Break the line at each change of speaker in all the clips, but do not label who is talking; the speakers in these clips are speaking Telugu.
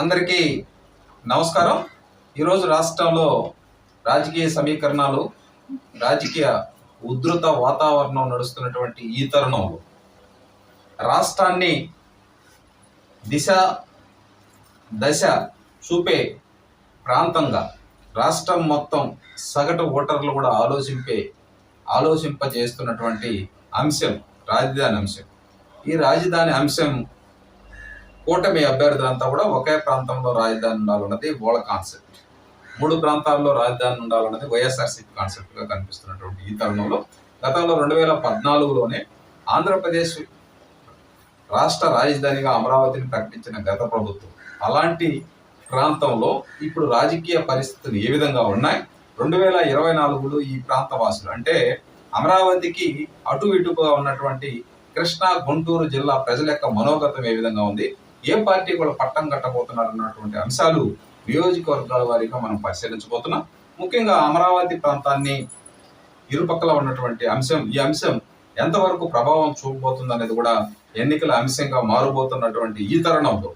అందరికీ నమస్కారం. ఈరోజు రాష్ట్రంలో రాజకీయ సమీకరణాలు రాజకీయ ఉధృత వాతావరణం నడుస్తున్నటువంటి ఈ తరుణంలో రాష్ట్రాన్ని దిశ దశ చూపే ప్రాంతంగా రాష్ట్రం మొత్తం సగటు ఓటర్లు కూడా ఆలోచింపే ఆలోచింపజేస్తున్నటువంటి అంశం రాజధాని అంశం. ఈ రాజధాని అంశం కూటమి అభ్యర్థులంతా కూడా ఒకే ప్రాంతంలో రాజధాని ఉండాలన్నది వాళ్ళ కాన్సెప్ట్ మూడు ప్రాంతాల్లో రాజధాని ఉండాలన్నది వైఎస్ఆర్సీపీ కాన్సెప్ట్గా కనిపిస్తున్నటువంటి ఈ తరుణంలో. గతంలో రెండు వేల పద్నాలుగులోనే ఆంధ్రప్రదేశ్ రాష్ట్ర రాజధానిగా అమరావతిని ప్రకటించిన గత ప్రభుత్వం. అలాంటి ప్రాంతంలో ఇప్పుడు రాజకీయ పరిస్థితులు ఏ విధంగా ఉన్నాయి? రెండు వేల ఇరవై నాలుగులో ఈ ప్రాంత వాసులు అంటే అమరావతికి అటు ఇటుగా ఉన్నటువంటి కృష్ణా గుంటూరు జిల్లా ప్రజల యొక్క మనోగతం ఏ విధంగా ఉంది? ఏ పార్టీ కూడా పట్టం కట్టబోతున్నారు అన్నటువంటి అంశాలు నియోజకవర్గాల వారీగా మనం పరిశీలించబోతున్నాం. ముఖ్యంగా అమరావతి ప్రాంతాన్ని ఇరుపక్కల ఉన్నటువంటి అంశం ఈ అంశం ఎంతవరకు ప్రభావం చూపబోతుంది అనేది కూడా ఎన్నికల అంశంగా మారబోతున్నటువంటి ఈ తరుణంలో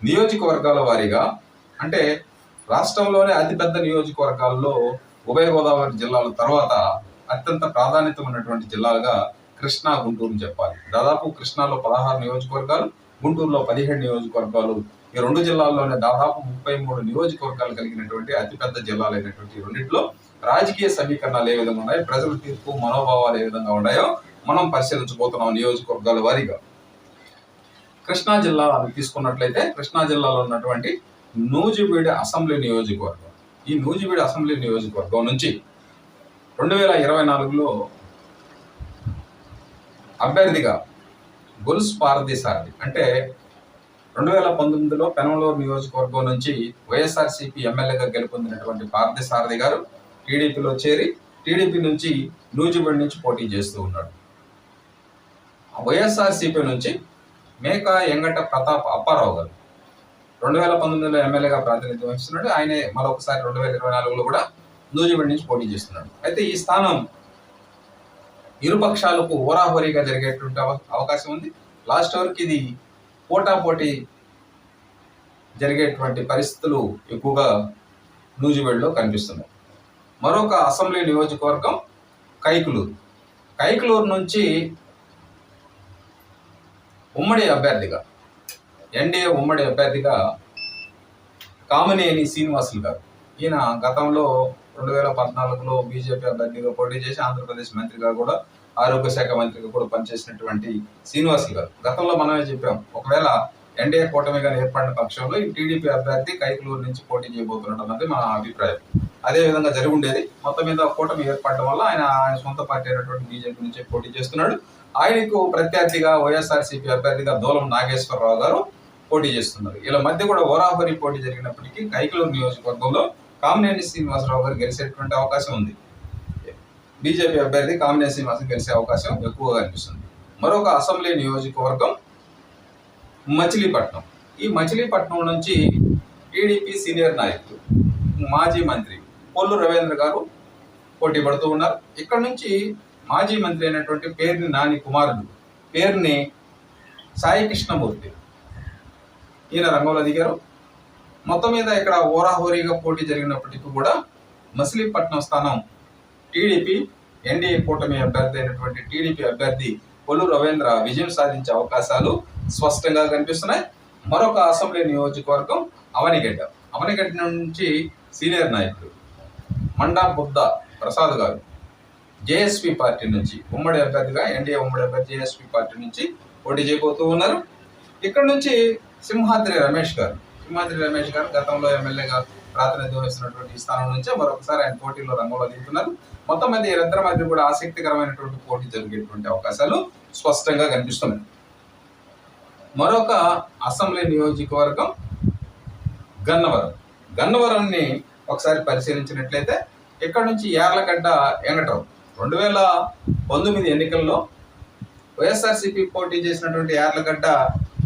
నియోజకవర్గాల వారీగా అంటే రాష్ట్రంలోనే అతిపెద్ద నియోజకవర్గాల్లో ఉభయ గోదావరి జిల్లాల తర్వాత అత్యంత ప్రాధాన్యత ఉన్నటువంటి జిల్లాలుగా కృష్ణా గుంటూరు చెప్పాలి. దాదాపు కృష్ణాలో పదహారు నియోజకవర్గాలు గుంటూరులో పదిహేడు నియోజకవర్గాలు ఈ రెండు జిల్లాల్లోనే దాదాపు ముప్పై మూడు నియోజకవర్గాలు కలిగినటువంటి అతిపెద్ద జిల్లాలైనటువంటి ఈ రాజకీయ సమీకరణాలు ఏ విధంగా ఉన్నాయి ప్రజల తీర్పు మనోభావాలు ఏ విధంగా ఉన్నాయో మనం పరిశీలించబోతున్నాం నియోజకవర్గాల వారీగా. కృష్ణా జిల్లా తీసుకున్నట్లయితే కృష్ణా జిల్లాలో ఉన్నటువంటి నూజివీడి అసెంబ్లీ నియోజకవర్గం. ఈ నూజివీడి అసెంబ్లీ నియోజకవర్గం నుంచి రెండు వేల ఇరవై నాలుగులో అభ్యర్థిగా గొలుసు పారది సారథి అంటే రెండు వేల పంతొమ్మిదిలో పెనమలూరు నియోజకవర్గం నుంచి వైఎస్ఆర్సీపీ ఎమ్మెల్యేగా గెలుపొందినటువంటి పార్థసారథి గారు టీడీపీలో చేరి టీడీపీ నుంచి నూజిబడి నుంచి పోటీ చేస్తూ ఉన్నాడు. వైఎస్ఆర్సీపీ నుంచి మేక ఎంగట ప్రతాప్ అప్పారావు గారు రెండు వేల పంతొమ్మిదిలో ఎమ్మెల్యేగా ప్రాతినిధ్యం వహిస్తున్నాడు. ఆయనే మరొకసారి రెండు వేల ఇరవై నాలుగులో కూడా నూజిబడి నుంచి పోటీ చేస్తున్నాడు. అయితే ఈ స్థానం ఇరుపక్షాలకు హోరాహోరీగా జరిగేటువంటి అవ- అవకాశం ఉంది. లాస్ట్ వరకు ఇది పోటాపోటీ జరిగేటువంటి పరిస్థితులు ఎక్కువగా నూజివేడ్లో కనిపిస్తున్నాయి. మరొక అసెంబ్లీ నియోజకవర్గం కైకులూరు. కైకులూరు నుంచి ఉమ్మడి అభ్యర్థిగా ఎన్డీఏ ఉమ్మడి అభ్యర్థిగా కామినేని శ్రీనివాసులు గారు. ఈయన గతంలో రెండు వేల పద్నాలుగులో బీజేపీ అభ్యర్థిగా పోటీ చేసి ఆంధ్రప్రదేశ్ మంత్రిగా కూడా ఆరోగ్య శాఖ మంత్రిగా కూడా పనిచేసినటువంటి శ్రీనివాసులు గారు. గతంలో మనమే చెప్పాం ఒకవేళ ఎన్డీఏ కూటమిగా ఏర్పడిన పక్షంలో ఈ టీడీపీ అభ్యర్థి కైకులూరు నుంచి పోటీ చేయబోతున్నాడు అన్నది మన అభిప్రాయం. అదే విధంగా జరిగి ఉండేది. మొత్తం మీద కూటమి ఏర్పడడం వల్ల ఆయన ఆయన సొంత పార్టీ అయినటువంటి బీజేపీ నుంచి పోటీ చేస్తున్నాడు. ఆయనకు ప్రత్యర్థిగా వైఎస్ఆర్సీపీ అభ్యర్థిగా దూలం నాగేశ్వరరావు గారు పోటీ చేస్తున్నారు. ఇలా మధ్య కూడా ఓరాహోరీ పోటీ జరిగినప్పటికీ కైకలూరు నియోజకవర్గంలో కామినేని శ్రీనివాసరావు గారు గెలిచేటువంటి అవకాశం ఉంది. బీజేపీ అభ్యర్థి కామినేని శ్రీనివాసం గెలిచే అవకాశం ఎక్కువగా అనిపిస్తుంది. మరొక అసెంబ్లీ నియోజకవర్గం మచిలీపట్నం. ఈ మచిలీపట్నం నుంచి టీడీపీ సీనియర్ నాయకులు మాజీ మంత్రి పొల్లు రవీంద్ర గారు పోటీ పడుతూ ఉన్నారు. ఇక్కడ నుంచి మాజీ మంత్రి అయినటువంటి పేరుని నాని కుమారుడు పేరుని సాయి కృష్ణమూర్తి ఈయన రంగంలో దిగారు. మొత్తం మీద ఇక్కడ ఓరాహోరీగా పోటీ జరిగినప్పటికీ కూడా మసిలీపట్నం స్థానం టీడీపీ ఎన్డీఏ కూటమి అభ్యర్థి అయినటువంటి టీడీపీ అభ్యర్థి కొల్లు రవీంద్ర విజయం సాధించే అవకాశాలు స్పష్టంగా కనిపిస్తున్నాయి. మరొక అసెంబ్లీ నియోజకవర్గం అవనిగడ్డ. అవనిగడ్డ నుంచి సీనియర్ నాయకుడు మండా బుద్ధ ప్రసాద్ గారు జేఎస్పి పార్టీ నుంచి ఉమ్మడి అభ్యర్థిగా ఎన్డీఏ ఉమ్మడి అభ్యర్థి జేఎస్పి పార్టీ నుంచి పోటీ చేయబోతూ ఉన్నారు. ఇక్కడ నుంచి సింహాద్రి రమేష్ గారు సింహాద్రి రమేష్ గారు గతంలో ఎమ్మెల్యేగా ప్రాతినిధ్యం వహిస్తున్నటువంటి స్థానం నుంచే మరొకసారి ఆయన పోటీలో రంగంలో దిగుతున్నారు. మొత్తం మంది వీరిద్దరి మధ్య కూడా ఆసక్తికరమైనటువంటి పోటీ జరిగేటువంటి అవకాశాలు స్పష్టంగా కనిపిస్తున్నాయి. మరొక అసెంబ్లీ నియోజకవర్గం గన్నవరం. గన్నవరంని ఒకసారి పరిశీలించినట్లయితే ఇక్కడ నుంచి యార్లగడ్డ వెంకటరావు రెండు వేల పంతొమ్మిది ఎన్నికల్లో వైఎస్ఆర్సీపీ పోటీ చేసినటువంటి యార్లగడ్డ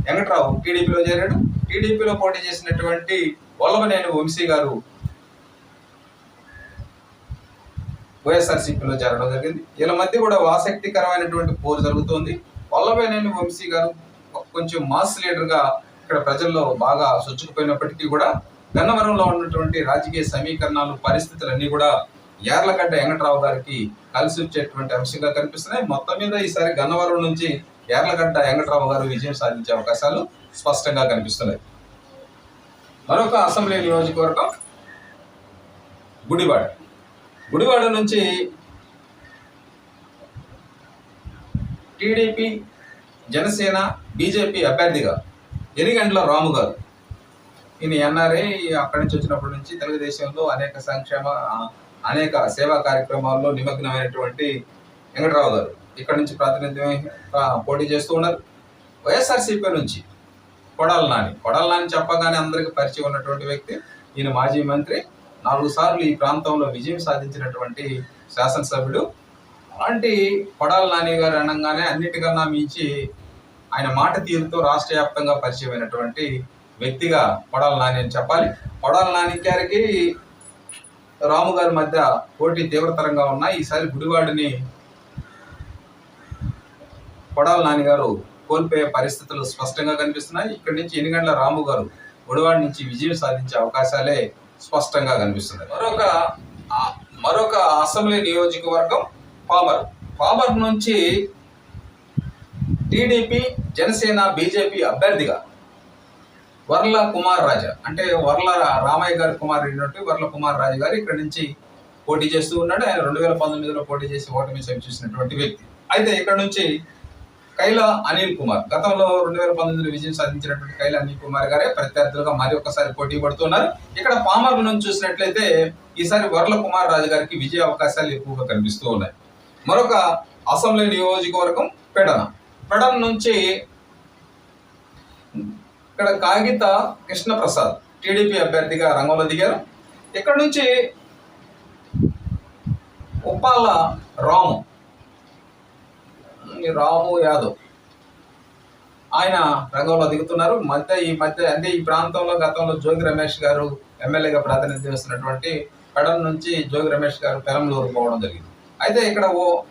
వెంకటరావు టీడీపీలో చేరాడు. టీడీపీలో పోటీ చేసినటువంటి వల్లభనేని వంశీ గారు వైఎస్ఆర్సీపీలో చేరడం జరిగింది. వీళ్ళ మధ్య కూడా ఆసక్తికరమైనటువంటి పోరు జరుగుతోంది. వల్లభనేని వంశీ గారు కొంచెం మాస్ లీడర్గా ఇక్కడ ప్రజల్లో బాగా చొచ్చుకుపోయినప్పటికీ కూడా గన్నవరంలో ఉన్నటువంటి రాజకీయ సమీకరణాలు పరిస్థితులన్నీ కూడా యార్లగడ్డ వెంకట్రావు గారికి కలిసి వచ్చేటువంటి అంశంగా కనిపిస్తున్నాయి. మొత్తం మీద ఈసారి గన్నవరం నుంచి యార్లగడ్డ వెంకట్రావు గారు విజయం సాధించే అవకాశాలు స్పష్టంగా కనిపిస్తున్నాయి. మరొక అసెంబ్లీ నియోజకవర్గం గుడివాడ. గుడివాడ నుంచి టీడీపీ జనసేన బీజేపీ అభ్యర్థిగా ఎనిగండ్ల రాము గారు. ఈయన ఎన్ఆర్ఐ అక్కడి నుంచి వచ్చినప్పటి నుంచి తెలుగుదేశంలో అనేక సంక్షేమ అనేక సేవా కార్యక్రమాల్లో నిమగ్నమైనటువంటి వెంకటరావు గారు. ఇక్కడ నుంచి ప్రాతినిధ్యం పోటీ చేస్తూ ఉన్నారు. వైఎస్ఆర్సీపీ నుంచి కొడాల నాని కొడాల నాని చెప్పగానే అందరికీ పరిచయం ఉన్నటువంటి వ్యక్తి ఈయన మాజీ మంత్రి నాలుగు సార్లు ఈ ప్రాంతంలో విజయం సాధించినటువంటి శాసనసభ్యుడు. అలాంటి కొడాల నాని గారు అనగానే అన్నిటికన్నా మించి ఆయన మాట తీరుతో రాష్ట్ర వ్యాప్తంగా పరిచయమైనటువంటి వ్యక్తిగా కొడాల నాని అని చెప్పాలి. కొడాల నాని గారికి రాము గారి మధ్య పోటీ తీవ్రతరంగా ఉన్నాయి ఈసారి గుడివాడిని కొడాల నాని గారు కోల్పోయే పరిస్థితులు స్పష్టంగా కనిపిస్తున్నాయి. ఇక్కడి నుంచి ఎన్నిగంటల రాము గారు గుడివాడి నుంచి విజయం సాధించే అవకాశాలే స్పష్టంగా కనిపిస్తున్నాయి. మరొక మరొక అసెంబ్లీ నియోజకవర్గం పామర్. పామర్ నుంచి టీడీపీ జనసేన బీజేపీ అభ్యర్థిగా వర్ల కుమార్ రాజా అంటే వర్ల రామయ్య గారి కుమార్ అయినటువంటి వర్ల కుమార్ రాజు గారు ఇక్కడ నుంచి పోటీ చేస్తూ ఉన్నాడు. ఆయన రెండు వేల పంతొమ్మిదిలో పోటీ చేసి ఓటమి చూసినటువంటి వ్యక్తి. అయితే ఇక్కడ నుంచి కైల అనిల్ కుమార్. గతంలో రెండు వేల పంతొమ్మిదిలో విజయం సాధించినటువంటి కైల అనిల్ కుమార్ గారే ప్రత్యర్థులుగా మరి ఒక్కసారి పోటీ పడుతున్నారు. ఇక్కడ పామర్ నుంచి చూసినట్లయితే ఈసారి వరల కుమార్ రాజు గారికి విజయ అవకాశాలు ఎక్కువగా కనిపిస్తూ ఉన్నాయి. మరొక అసెంబ్లీ నియోజకవర్గం పెడన. పెడన నుంచి ఇక్కడ కాగిత కృష్ణప్రసాద్ టీడీపీ అభ్యర్థిగా రంగంలో దిగారు. ఇక్కడ నుంచి ఉప్పాల రాము రాము యాదవ్. ఆయన రంగంలో దిగుతున్నారు. మధ్య ఈ మధ్య అంటే ఈ ప్రాంతంలో గతంలో జోగి రమేష్ గారు ఎమ్మెల్యేగా ప్రాతినిధ్యం వస్తున్నటువంటి పెడల్ నుంచి జోగి రమేష్ గారు పెరంలూరు పోవడం జరిగింది. అయితే ఇక్కడ ఓ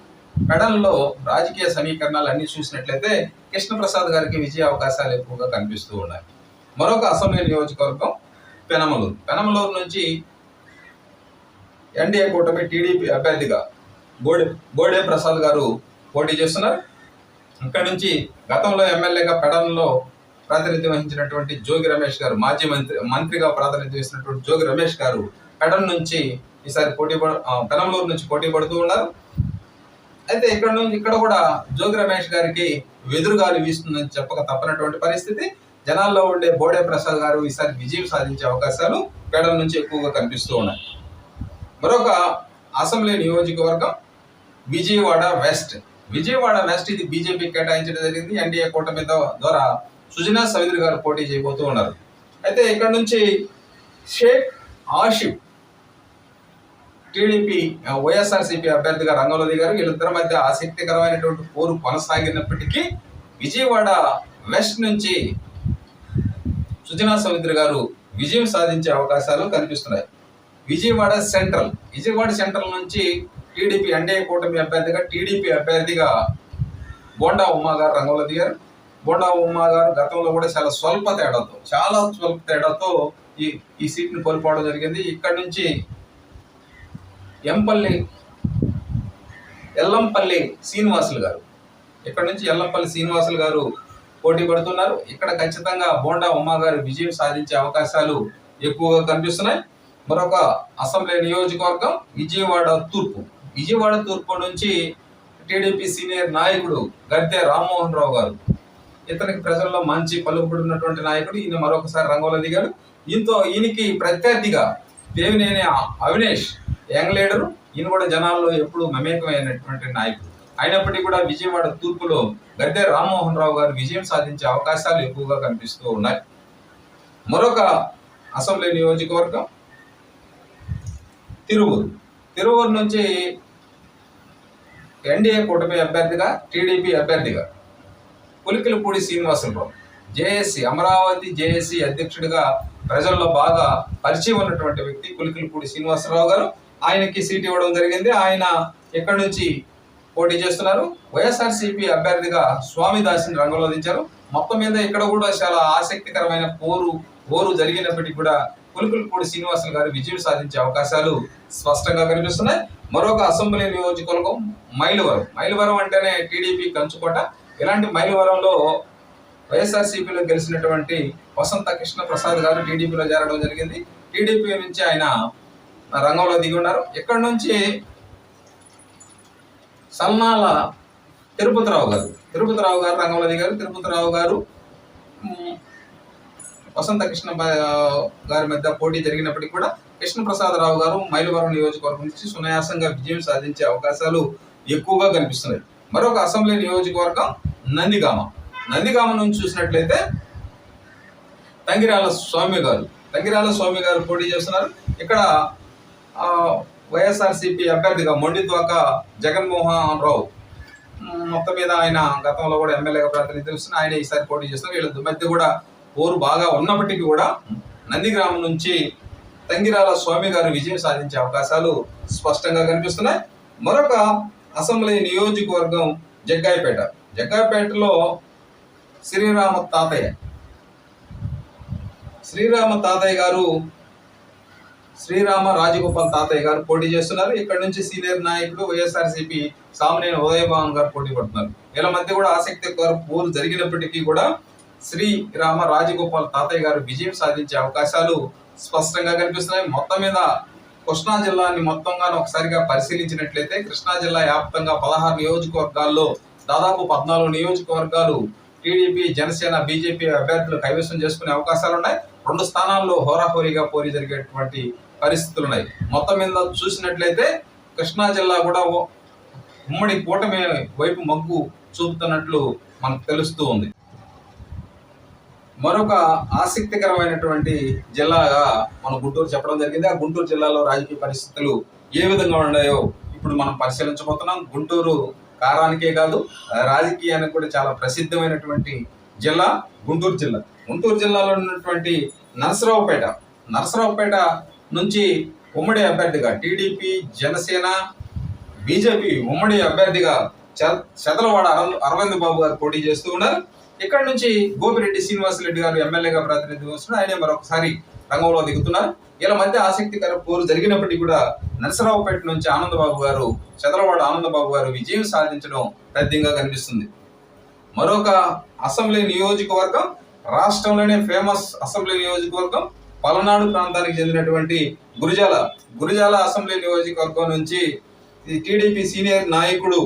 పెడల్లో రాజకీయ సమీకరణాలు అన్ని చూసినట్లయితే కృష్ణప్రసాద్ గారికి విజయ అవకాశాలు ఎక్కువగా కనిపిస్తూ ఉన్నాయి. మరొక అసెంబ్లీ నియోజకవర్గం పెనమలూరు. పెనమలూరు నుంచి ఎన్డీఏ కూటమి టీడీపీ అభ్యర్థిగా బోడే బోడే ప్రసాద్ గారు పోటీ చేస్తున్నారు. ఇక్కడ నుంచి గతంలో ఎమ్మెల్యేగా పెడన్లో ప్రాతినిధ్యం వహించినటువంటి జోగి రమేష్ గారు మాజీ మంత్రి మంత్రిగా ప్రాతినిధ్యం వహిస్తున్నటువంటి జోగి రమేష్ గారు పెడన్ నుంచి ఈసారి పోటీ పడ పెనంలూరు నుంచి పోటీ పడుతూ ఉన్నారు. అయితే ఇక్కడ నుంచి ఇక్కడ కూడా జోగి రమేష్ గారికి వెదురుగాలి వీస్తుందని చెప్పక తప్పనటువంటి పరిస్థితి. జనాల్లో ఉండే బోడే ప్రసాద్ గారు ఈసారి విజయం సాధించే అవకాశాలు పెడన్ నుంచి ఎక్కువగా కనిపిస్తూ ఉన్నాయి. మరొక అసెంబ్లీ నియోజకవర్గం విజయవాడ వెస్ట్. విజయవాడ వెస్ట్ ఇది బీజేపీ కేటాయించడం జరిగింది. ఎన్డీఏ కూటమి ద్వారా సుజనా సవిద్రి గారు పోటీ చేయబోతూ ఉన్నారు. అయితే ఇక్కడ నుంచి షేక్ ఆషిఫ్ టీడీపీ వైఎస్ఆర్సీపీ అభ్యర్థిగా రంగంలో దిగారు. వీళ్ళిద్దరి మధ్య ఆసక్తికరమైనటువంటి పోరు కొనసాగినప్పటికీ విజయవాడ వెస్ట్ నుంచి సుజనా సవిద్రి గారు విజయం సాధించే అవకాశాలు కనిపిస్తున్నాయి. విజయవాడ సెంట్రల్ విజయవాడ సెంట్రల్ నుంచి టీడీపీ ఎన్డీఏ కూటమి అభ్యర్థిగా టీడీపీ అభ్యర్థిగా బోండా ఉమా గారు రంగంలో దిగారు. బోండా ఉమా గారు గతంలో కూడా చాలా స్వల్ప తేడాతో చాలా స్వల్ప తేడాతో ఈ ఈ సీట్ని కోల్పోవడం జరిగింది. ఇక్కడ నుంచి ఎంపల్లి ఎల్లంపల్లి శ్రీనివాసులు గారు ఇక్కడ నుంచి ఎల్లంపల్లి శ్రీనివాసులు గారు పోటీ పడుతున్నారు. ఇక్కడ ఖచ్చితంగా బోండా ఉమా గారు విజయం సాధించే అవకాశాలు ఎక్కువగా కనిపిస్తున్నాయి. మరొక అసెంబ్లీ నియోజకవర్గం విజయవాడ తూర్పు. విజయవాడ తూర్పు నుంచి టీడీపీ సీనియర్ నాయకుడు గద్దె రామ్మోహన్ రావు గారు. ఇతనికి ప్రజల్లో మంచి పలుకుబడినటువంటి నాయకుడు. ఈయన మరొకసారి రంగంలో దిగాడు. ఈయనతో ఈయనకి ప్రత్యర్థిగా దేవినేని అవినేష్ యంగ్ లీడరు. ఈయన కూడా జనాల్లో ఎప్పుడు మమేకమైనటువంటి నాయకుడు. అయినప్పటికీ కూడా విజయవాడ తూర్పులో గద్దె రామ్మోహన్ రావు గారు విజయం సాధించే అవకాశాలు ఎక్కువగా కనిపిస్తూ ఉన్నాయి. మరొక అసెంబ్లీ నియోజకవర్గం తిరువూరు. తిరువూరు నుంచి ఎన్డీఏ కూటమి అభ్యర్థిగా టీడీపీ అభ్యర్థిగా పులికిలపూడి శ్రీనివాసరావు. జేఏసీ అమరావతి జేఏసీ అధ్యక్షుడిగా ప్రజల్లో బాగా పరిచయం ఉన్నటువంటి వ్యక్తి పులికిలపూడి శ్రీనివాసరావు గారు. ఆయనకి సీట్ ఇవ్వడం జరిగింది. ఆయన ఎక్కడి నుంచి పోటీ చేస్తున్నారు. వైఎస్ఆర్సీపీ అభ్యర్థిగా స్వామిదాసిని రంగంలో దించారు. మొత్తం మీద ఇక్కడ కూడా చాలా ఆసక్తికరమైన పోరు పోరు జరిగినప్పటికీ కూడా పులుకులపూడి శ్రీనివాసులు గారు విజయం సాధించే అవకాశాలు స్పష్టంగా కనిపిస్తున్నాయి. మరొక అసెంబ్లీ నియోజకవర్గం మైలవరం. మైలవరం అంటేనే టీడీపీ కంచుకోట. ఇలాంటి మైలవరంలో వైఎస్ఆర్సీపీలో గెలిచినటువంటి వసంత కృష్ణ ప్రసాద్ గారు టీడీపీలో చేరడం జరిగింది. టీడీపీ నుంచి ఆయన రంగంలో దిగి ఉన్నారు. ఇక్కడ నుంచి? సల్నాల తిరుపతిరావు గారు. తిరుపతిరావు గారు రంగంలో దిగారు. తిరుపతిరావు గారు వసంత కృష్ణ బ- గారి మధ్య పోటీ జరిగినప్పటికీ కూడా కృష్ణప్రసాదరావు గారు మైలవరం నియోజకవర్గం నుంచి సునాయాసంగా విజయం సాధించే అవకాశాలు ఎక్కువగా కనిపిస్తున్నాయి. మరొక అసెంబ్లీ నియోజకవర్గం నందిగామ. నందిగామ నుంచి చూసినట్లయితే తంగిరాల స్వామి గారు. తంగిరాల స్వామి గారు పోటీ చేస్తున్నారు. ఇక్కడ వైఎస్ఆర్సీపీ అభ్యర్థిగా మొండిద్వాక జగన్మోహన్ రావు. మొత్తం మీద ఆయన గతంలో కూడా ఎమ్మెల్యేగా ప్రాతినిధ్యం ఆయన ఈసారి పోటీ చేస్తున్నారు. వీళ్ళ మధ్య కూడా పోరు బాగా ఉన్నప్పటికీ కూడా నందిగ్రామం నుంచి తంగిరాల స్వామి గారు విజయం సాధించే అవకాశాలు స్పష్టంగా కనిపిస్తున్నాయి. మరొక అసెంబ్లీ నియోజకవర్గం జగ్గాయిపేట. జగ్గాయిపేటలో శ్రీరామ తాతయ్య. శ్రీరామ తాతయ్య గారు శ్రీరామ రాజగోపాల్ తాతయ్య గారు పోటీ చేస్తున్నారు. ఇక్కడ నుంచి సీనియర్ నాయకుడు వైఎస్ఆర్సీపీ సామినేని ఉదయభాన్ గారు పోటీ పడుతున్నారు. వీళ్ళ మధ్య కూడా ఆసక్తి పోరు జరిగినప్పటికీ కూడా శ్రీరామ రాజగోపాల్ తాతయ్య గారు విజయం సాధించే అవకాశాలు స్పష్టంగా కనిపిస్తున్నాయి. మొత్తం మీద కృష్ణా జిల్లాని మొత్తంగా ఒకసారిగా పరిశీలించినట్లయితే కృష్ణా జిల్లా వ్యాప్తంగా పదహారు నియోజకవర్గాల్లో దాదాపు పద్నాలుగు నియోజకవర్గాలు టీడీపీ జనసేన బీజేపీ అభ్యర్థులు కైవసం చేసుకునే అవకాశాలు ఉన్నాయి రెండు స్థానాల్లో హోరాహోరీగా పోరీ జరిగేటువంటి పరిస్థితులు ఉన్నాయి మొత్తం మీద చూసినట్లయితే కృష్ణా జిల్లా కూడా ఓ- ఉమ్మడి కూటమి వైపు మొగ్గు చూపుతున్నట్లు మనకు తెలుస్తూ ఉంది. మరొక ఆసక్తికరమైనటువంటి జిల్లాగా మన గుంటూరు చెప్పడం జరిగింది. ఆ గుంటూరు జిల్లాలో రాజకీయ పరిస్థితులు ఏ విధంగా ఉన్నాయో ఇప్పుడు మనం పరిశీలించబోతున్నాం. గుంటూరు కారానికే కాదు రాజకీయానికి కూడా చాలా ప్రసిద్ధమైనటువంటి జిల్లా గుంటూరు జిల్లా. గుంటూరు జిల్లాలో ఉన్నటువంటి నరసరావుపేట. నరసరావుపేట నుంచి ఉమ్మడి అభ్యర్థిగా టీడీపీ జనసేన బీజేపీ ఉమ్మడి అభ్యర్థిగా చ- చదలవాడ అరవింద్ బాబు గారు పోటీ చేస్తూ ఉన్నారు. ఇక్కడ నుంచి గోపిరెడ్డి శ్రీనివాసరెడ్డి గారు ఎమ్మెల్యేగా ప్రాతినిధ్యం వస్తున్నారు ఆయన మరొకసారి రంగంలో దిగుతున్నారు. ఇలా మధ్య ఆసక్తికర పోరు జరిగినప్పటికీ కూడా నరసరావుపేట నుంచి ఆనందబాబు గారు చదలవాడ ఆనందబాబు గారు విజయం సాధించడం తథ్యంగా కనిపిస్తుంది. మరొక అసెంబ్లీ నియోజకవర్గం రాష్ట్రంలోనే ఫేమస్ అసెంబ్లీ నియోజకవర్గం పలనాడు ప్రాంతానికి చెందినటువంటి గురిజాల. గురిజాల అసెంబ్లీ నియోజకవర్గం నుంచి టీడీపీ సీనియర్ నాయకుడు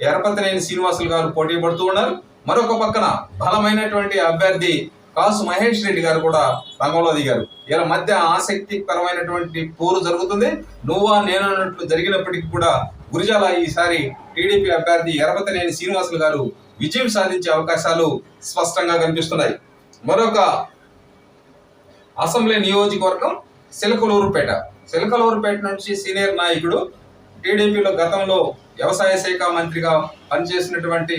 ఎరపతినేని శ్రీనివాసులు గారు పోటీ పడుతూ ఉన్నారు. మరొక పక్కన బలమైనటువంటి అభ్యర్థి కాసు మహేష్ రెడ్డి గారు కూడా రంగంలో దిగారు. ఇలా మధ్య ఆసక్తికరమైనటువంటి పోరు జరుగుతుంది. నువ్వా నేను అన్నట్లు జరిగినప్పటికీ కూడా గురిజాల ఈసారి టీడీపీ అభ్యర్థి ఎరపతనేని శ్రీనివాసులు గారు విజయం సాధించే అవకాశాలు స్పష్టంగా కనిపిస్తున్నాయి. మరొక అసెంబ్లీ నియోజకవర్గం సిలకలూరుపేట. సిలకలూరుపేట నుంచి సీనియర్ నాయకుడు టీడీపీలో గతంలో వ్యవసాయ శాఖ మంత్రిగా పనిచేసినటువంటి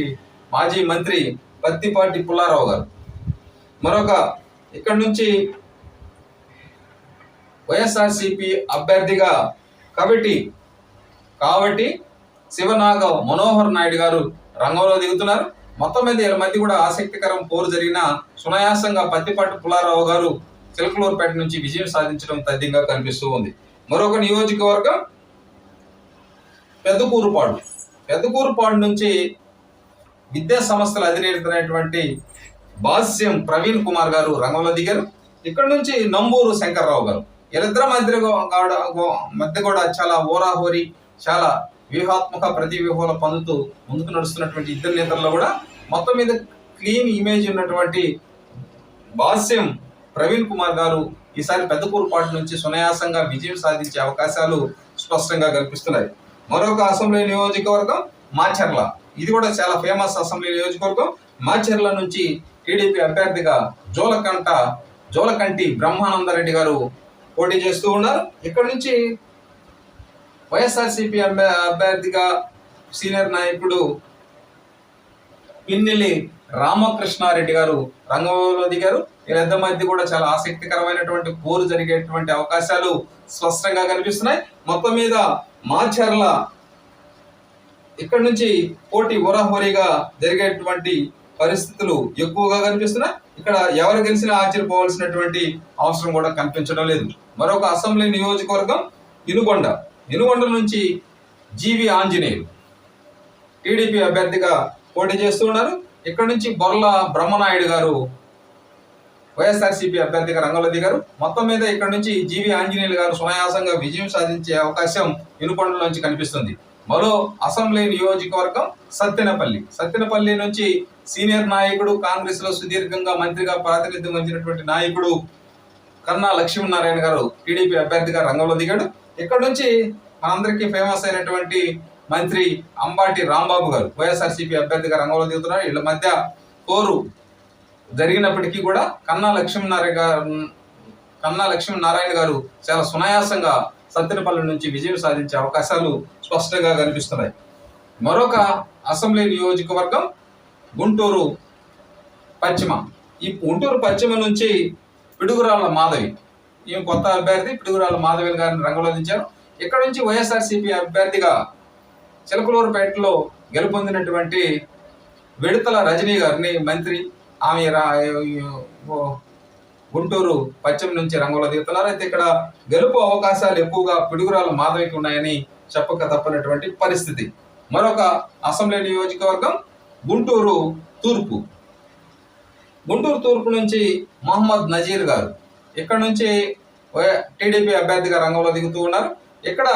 మాజీ మంత్రి పత్తిపాటి పుల్లారావు గారు. మరొక ఇక్కడ నుంచి వైఎస్ఆర్సిపి అభ్యర్థిగా కవిటి కాబట్టి శివనాగ మనోహర్ నాయుడు గారు రంగంలో దిగుతున్నారు. మొత్తం మీద వీళ్ళ మధ్య కూడా ఆసక్తికరం పోరు జరిగిన సునాయాసంగా పత్తిపాటి పుల్లారావు గారు చిలకలూరుపేట నుంచి విజయం సాధించడం తథ్యంగా కనిపిస్తూ ఉంది. మరొక నియోజకవర్గం పెద్దకూరుపాడు. పెద్దకూరుపాడు నుంచి విద్యా సంస్థల అధినేతమైనటువంటి భాష్యం ప్రవీణ్ కుమార్ గారు రంగంలో దిగారు. ఇక్కడ నుంచి నంబూరు శంకర్రావు గారు. వీళ్ళిద్దరి మధ్య మధ్య కూడా చాలా ఓరాహోరి చాలా వ్యూహాత్మక ప్రతి వ్యూహాలు పొందుతూ ముందుకు నడుస్తున్నటువంటి ఇద్దరు నేతల్లో కూడా మొత్తం మీద క్లీన్ ఇమేజ్ ఉన్నటువంటి భాష్యం ప్రవీణ్ కుమార్ గారు ఈసారి పెద్దకూరుపాటు నుంచి సునాయాసంగా విజయం సాధించే అవకాశాలు స్పష్టంగా కనిపిస్తున్నాయి మరొక అసెంబ్లీ నియోజకవర్గం మాచర్ల. ఇది కూడా చాలా ఫేమస్ అసెంబ్లీ నియోజకవర్గం. మాచర్ల నుంచి టీడీపీ అభ్యర్థిగా జోలకంట జోలకంటి బ్రహ్మానందరెడ్డి గారు పోటీ చేస్తూ ఉన్నారు. ఇక్కడ నుంచి వైఎస్ఆర్సీపీ అభ్యర్థిగా సీనియర్ నాయకుడు పిన్నెల్లి రామకృష్ణారెడ్డి గారు రంగంలో దిగారు. వీళ్ళిద్దరి మధ్య కూడా చాలా ఆసక్తికరమైనటువంటి పోరు జరిగేటువంటి అవకాశాలు స్పష్టంగా కనిపిస్తున్నాయి. మొత్తం మీద మాచర్ల ఇక్కడ నుంచి పోటీ హోరాహోరీగా జరిగేటువంటి పరిస్థితులు ఎక్కువగా కనిపిస్తున్నాయి ఇక్కడ ఎవరు గెలిచినా ఆశ్చర్యపోవాల్సినటువంటి అవసరం కూడా కనిపించడం లేదు. మరొక అసెంబ్లీ నియోజకవర్గం ఇనుగొండ. ఇనుగొండ నుంచి జీవి ఆంజనేయులు టీడీపీ అభ్యర్థిగా పోటీ చేస్తూ ఉన్నారు. ఇక్కడ నుంచి బొర్ల బ్రహ్మనాయుడు గారు వైఎస్ఆర్సీపీ అభ్యర్థిగా రంగంలో దిగారు. మొత్తం మీద ఇక్కడ నుంచి జీవి ఆంజనేయులు గారు సునాయాసంగా విజయం సాధించే అవకాశం ఇనుకొండలోంచి కనిపిస్తుంది. మరో అసెంబ్లీ నియోజకవర్గం సత్తెనపల్లి. సత్తెనపల్లి నుంచి సీనియర్ నాయకుడు కాంగ్రెస్లో సుదీర్ఘంగా మంత్రిగా ప్రాతినిధ్యం వహించినటువంటి నాయకుడు కన్నా లక్ష్మీనారాయణ గారు టీడీపీ అభ్యర్థిగా రంగంలో దిగాడు. ఇక్కడ నుంచి మనందరికీ ఫేమస్ అయినటువంటి మంత్రి అంబాటి రాంబాబు గారు వైఎస్ఆర్సీపీ అభ్యర్థిగా రంగంలో దిగుతున్నారు. వీళ్ళ మధ్య కోరు జరిగినప్పటికీ కూడా కన్నా లక్ష్మీనారాయణ గారు కన్నా లక్ష్మీనారాయణ గారు చాలా సునాయాసంగా సత్తెనపల్లి నుంచి విజయం సాధించే అవకాశాలు స్పష్టంగా కనిపిస్తున్నాయి. మరొక అసెంబ్లీ నియోజకవర్గం గుంటూరు పశ్చిమ. ఈ గుంటూరు పశ్చిమ నుంచి పిడుగురాళ్ళ మాధవి. ఈమె కొత్త అభ్యర్థి పిడుగురాళ్ళ మాధవి గారిని రంగంలో దించారు. ఇక్కడ నుంచి వైఎస్ఆర్సీపీ అభ్యర్థిగా చిలకలూరుపేటలో గెలుపొందినటువంటి విడతల రజనీ గారిని మంత్రి ఆమె రా- గుంటూరు పశ్చిమ నుంచి రంగులో దిగుతున్నారు. అయితే ఇక్కడ గెలుపు అవకాశాలు ఎక్కువగా పిడుగురాలు మాధవికి ఉన్నాయని చెప్పక తప్పనటువంటి పరిస్థితి. మరొక అసెంబ్లీ నియోజకవర్గం గుంటూరు తూర్పు. గుంటూరు తూర్పు నుంచి మహమ్మద్ నజీర్ గారు. ఇక్కడ నుంచి టీడీపీ అభ్యర్థిగా రంగంలో దిగుతూ ఉన్నారు. ఇక్కడ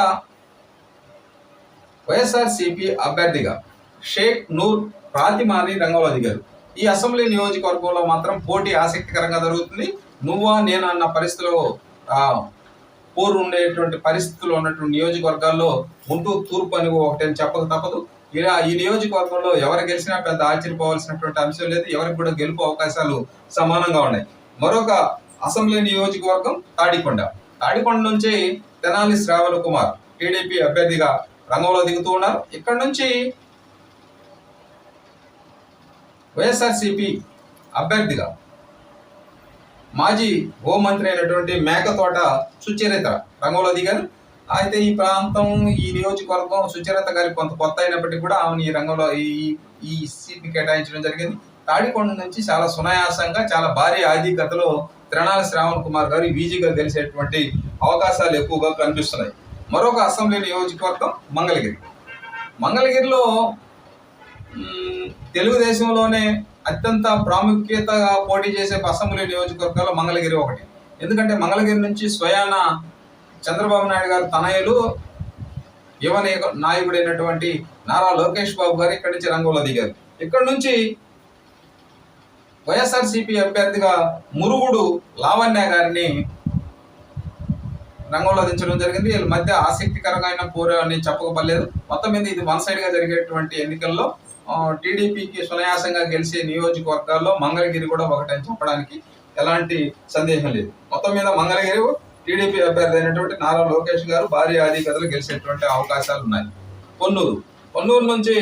వైఎస్ఆర్సిపి అభ్యర్థిగా షేక్ నూర్ ప్రాతిమాని రంగంలో దిగారు. ఈ అసెంబ్లీ నియోజకవర్గంలో మాత్రం పోటీ ఆసక్తికరంగా జరుగుతుంది. నువ్వా నేను అన్న పరిస్థితిలో పోరు ఉండేటువంటి పరిస్థితులు ఉన్నటువంటి నియోజకవర్గాల్లో గుంటూరు తూర్పు అని ఒకటే అని చెప్పక తప్పదు. ఇలా ఈ నియోజకవర్గంలో ఎవరు గెలిచినా పెద్ద ఆశ్చర్యపోవాల్సినటువంటి అంశం లేదు ఎవరికి కూడా గెలుపు అవకాశాలు సమానంగా ఉన్నాయి. మరొక అసెంబ్లీ నియోజకవర్గం తాడికొండ. తాడికొండ నుంచి తెనాలి శ్రావణ కుమార్ టీడీపీ అభ్యర్థిగా రంగంలో దిగుతూ ఉన్నారు. ఇక్కడ నుంచి వైఎస్ఆర్సిపి అభ్యర్థిగా మాజీ హోంమంత్రి అయినటువంటి మేకతోట సుచరిత రంగంలో దిగారు అయితే ఈ ప్రాంతం ఈ నియోజకవర్గం సుచరిత గారి కొంత కొత్త అయినప్పటికీ కూడా ఆమెను ఈ రంగంలో ఈ ఈ సీట్ని కేటాయించడం జరిగింది. తాడికొండ నుంచి చాలా సునాయాసంగా చాలా భారీ ఆధిక్యతలో తిరణాల శ్రావణ్ కుమార్ గారు ఈజీగా గెలిచేటువంటి అవకాశాలు ఎక్కువగా కనిపిస్తున్నాయి. మరొక అసెంబ్లీ నియోజకవర్గం మంగళగిరి. మంగళగిరిలో తెలుగుదేశంలోనే అత్యంత ప్రాముఖ్యతగా పోటీ చేసే అసెంబ్లీ నియోజకవర్గాల్లో మంగళగిరి ఒకటి. ఎందుకంటే మంగళగిరి నుంచి స్వయాన చంద్రబాబు నాయుడు గారు తనయులు యువ నాయకుడైనటువంటి నారా లోకేష్ బాబు గారు ఇక్కడి నుంచి రంగంలో దిగారు. ఇక్కడ నుంచి వైఎస్ఆర్సీపీ అభ్యర్థిగా మురుగుడు లావణ్య గారిని రంగంలో దించడం జరిగింది. వీళ్ళ మధ్య ఆసక్తికరమైన పోరు అని చెప్పకపోలేదు మొత్తం మీద ఇది వన్ సైడ్గా జరిగేటువంటి ఎన్నికల్లో టీడీపీకి సునాయాసంగా గెలిచే నియోజకవర్గాల్లో మంగళగిరి కూడా ఒకటని చెప్పడానికి ఎలాంటి సందేహం లేదు. మొత్తం మీద మంగళగిరి టీడీపీ అభ్యర్థి అయినటువంటి నారా లోకేష్ గారు భారీ ఆధిక్యతలు గెలిచేటువంటి అవకాశాలు ఉన్నాయి. పొన్నూరు. పొన్నూరు నుంచి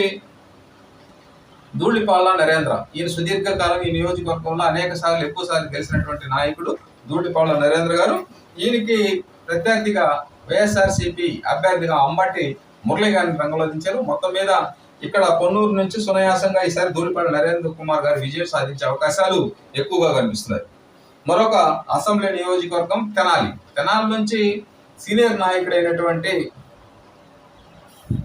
ధూళిపాల నరేంద్ర. ఈయన సుదీర్ఘకాలం ఈ నియోజకవర్గంలో అనేక సార్లు ఎక్కువ సార్లు గెలిచినటువంటి నాయకుడు ధూళిపాల నరేంద్ర గారు. ఈయనకి ప్రత్యర్థిగా వైఎస్ఆర్సీపీ అభ్యర్థిగా అంబటి మురళి గారిని రంగంలో దించారు. మొత్తం మీద ఇక్కడ పొన్నూరు నుంచి సునాయాసంగా ఈసారి ధూళిపాడు నరేంద్ర కుమార్ గారు విజయం సాధించే అవకాశాలు ఎక్కువగా కనిపిస్తున్నాయి. మరొక అసెంబ్లీ నియోజకవర్గం తెనాలి. తెనాలి నుంచి సీనియర్ నాయకుడైనటువంటి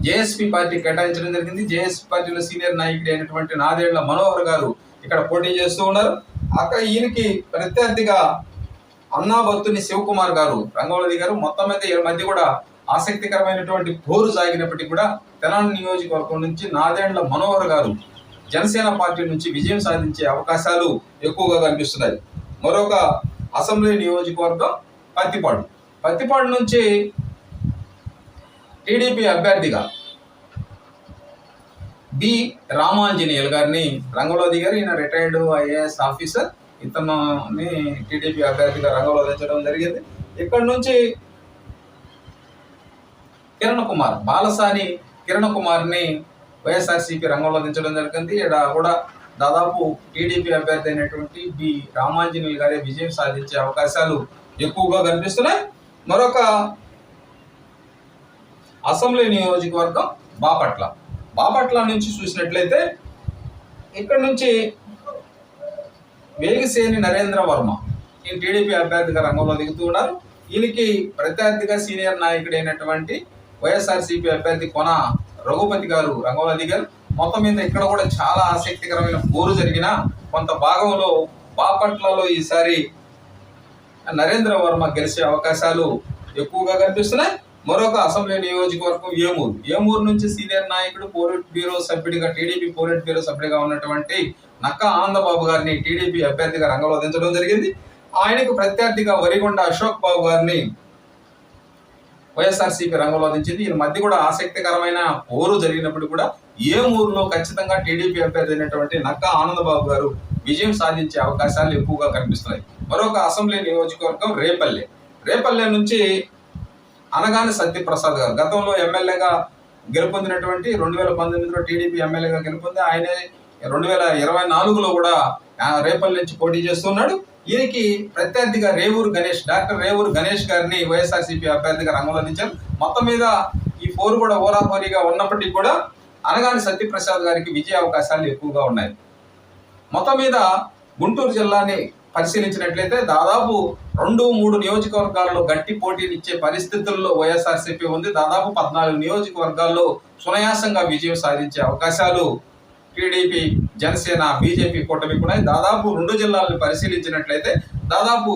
జేఎస్పీ పార్టీ కేటాయించడం జరిగింది. జేఎస్పీ పార్టీలో సీనియర్ నాయకుడు అయినటువంటి నాదేళ్ళ మనోహర్ గారు ఇక్కడ పోటీ చేస్తూ ఉన్నారు. అక్కడ ఈయనకి ప్రత్యర్థిగా అన్నాబత్తుని శివకుమార్ గారు రంగవల్లి గారు మొత్తం అయితే వీళ్ళ మధ్య కూడా ఆసక్తికరమైనటువంటి పోరు సాగినప్పటికీ కూడా తెలంగాణ నియోజకవర్గం నుంచి నాదేండ్ల మనోహర్ గారు జనసేన పార్టీ నుంచి విజయం సాధించే అవకాశాలు ఎక్కువగా కనిపిస్తున్నాయి. మరొక అసెంబ్లీ నియోజకవర్గం పత్తిపాడు. పత్తిపాడు నుంచి టీడీపీ అభ్యర్థిగా బి రామాంజనేయులు గారిని రంగంలో దిగారు. ఈయన రిటైర్డ్ ఐఏఎస్ ఆఫీసర్. ఇతను టీడీపీ అభ్యర్థిగా రంగంలో దించడం జరిగింది. ఇక్కడ నుంచి కిరణ్ కుమార్ బాలసాని కిరణ్ కుమార్ని వైఎస్ఆర్సీపీ రంగంలో దించడం జరిగింది. ఇక్కడ కూడా దాదాపు టీడీపీ అభ్యర్థి అయినటువంటి బి రామాంజనేయులు గారే విజయం సాధించే అవకాశాలు ఎక్కువగా కనిపిస్తున్నాయి. మరొక అసెంబ్లీ నియోజకవర్గం బాపట్ల. బాపట్ల నుంచి చూసినట్లయితే ఇక్కడ నుంచి వేగిసేని నరేంద్ర వర్మ ఈయన టీడీపీ అభ్యర్థిగా రంగంలో దిగుతూ ఉన్నారు. ఈయనకి ప్రత్యర్థిగా సీనియర్ నాయకుడైనటువంటి వైఎస్ఆర్సీపీ అభ్యర్థి కొన రఘుపతి గారు రంగంలో దిగారు. మొత్తం మీద ఇక్కడ కూడా చాలా ఆసక్తికరమైన పోరు జరిగిన కొంత భాగంలో బాపట్లలో ఈసారి నరేంద్ర వర్మ గెలిచే అవకాశాలు ఎక్కువగా కనిపిస్తున్నాయి. మరొక అసెంబ్లీ నియోజకవర్గం ఏమూరు ఏమూరు నుంచి సీనియర్ నాయకుడు పోలిట్ బ్యూరో సభ్యుడిగా టీడీపీ పోలిట్ బ్యూరో సభ్యుడిగా ఉన్నటువంటి నక్క ఆనందబాబు గారిని టీడీపీ అభ్యర్థిగా రంగంలో దించడం జరిగింది. ఆయనకు ప్రత్యర్థిగా వరిగొండ అశోక్ బాబు గారిని వైఎస్ఆర్సీపీ రంగంలో దించింది ఈ మధ్య కూడా ఆసక్తికరమైన పోరు జరిగినప్పుడు కూడా ఏ ఊరిలో ఖచ్చితంగా టీడీపీ అభ్యర్థి అయినటువంటి నక్క ఆనందబాబు గారు విజయం సాధించే అవకాశాలు ఎక్కువగా కనిపిస్తున్నాయి. మరొక అసెంబ్లీ నియోజకవర్గం రేపల్లె. రేపల్లె నుంచి అనగానే సత్యప్రసాద్ గారు గతంలో ఎమ్మెల్యేగా గెలుపొందినటువంటి రెండు వేల పంతొమ్మిదిలో టీడీపీ ఎమ్మెల్యేగా గెలుపొంది ఆయనే రెండు వేల ఇరవై నాలుగులో కూడా రేపల్ రేపల్లి నుంచి పోటీ చేస్తున్నాడు. ఈయనకి ప్రత్యర్థిగా రేవూరు గణేష్ డాక్టర్ రేవూరు గణేష్ గారిని వైఎస్ఆర్సీపీ అభ్యర్థిగా రంగంలో దించారు. మొత్తం మీద ఈ ఫోర్ కూడా ఓరాహోరీగా ఉన్నప్పటికీ కూడా అనగాని సత్యప్రసాద్ గారికి విజయ అవకాశాలు ఎక్కువగా ఉన్నాయి. మొత్తం మీద గుంటూరు జిల్లాని పరిశీలించినట్లయితే దాదాపు రెండు మూడు నియోజకవర్గాల్లో గట్టి పోటీనిచ్చే పరిస్థితుల్లో వైఎస్ఆర్సీపీ ఉంది. దాదాపు పద్నాలుగు నియోజకవర్గాల్లో సునాయాసంగా విజయం సాధించే అవకాశాలు టీడీపీ జనసేన బీజేపీ కూటమి ఉన్నాయి దాదాపు రెండు జిల్లాలను పరిశీలించినట్లయితే దాదాపు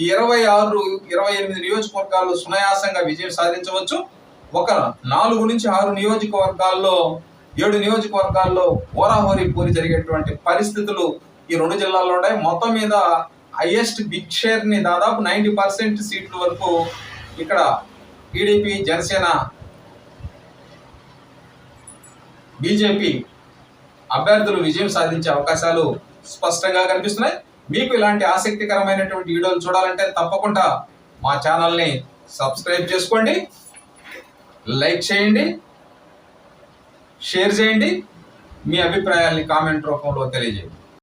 ఈ ఇరవై ఆరు ఇరవై ఎనిమిది నియోజకవర్గాల్లో సునాయాసంగా విజయం సాధించవచ్చు. ఒక నాలుగు నుంచి ఆరు నియోజకవర్గాల్లో ఏడు నియోజకవర్గాల్లో హోరాహోరి పూరి జరిగేటువంటి పరిస్థితులు ఈ రెండు జిల్లాల్లో ఉన్నాయి. మొత్తం మీద హైయెస్ట్ బిగ్ షేర్ని దాదాపు నైంటీ పర్సెంట్ సీట్ల వరకు ఇక్కడ టీడీపీ జనసేన బీజేపీ అభ్యర్థులు విజయం సాధించే అవకాశాలు స్పష్టంగా కనిపిస్తున్నాయి. మీకు ఇలాంటి ఆసక్తికరమైనటువంటి వీడియోలు చూడాలంటే తప్పకుండా మా ఛానల్ని సబ్స్క్రైబ్ చేసుకోండి లైక్ చేయండి షేర్ చేయండి. మీ అభిప్రాయాల్ని కామెంట్ రూపంలో తెలియజేయండి.